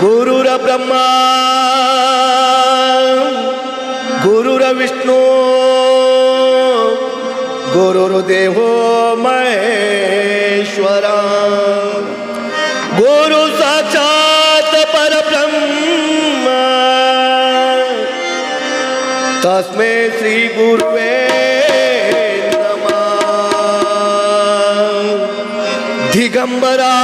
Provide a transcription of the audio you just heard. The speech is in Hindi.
गुरुर्ब्रह्मा गुरुर्विष्णू गुरुर्देवो महेश्वरा। गुरु साक्षात परब्रह्म तस्मै श्री गुरुवे नमः। दिगंबरा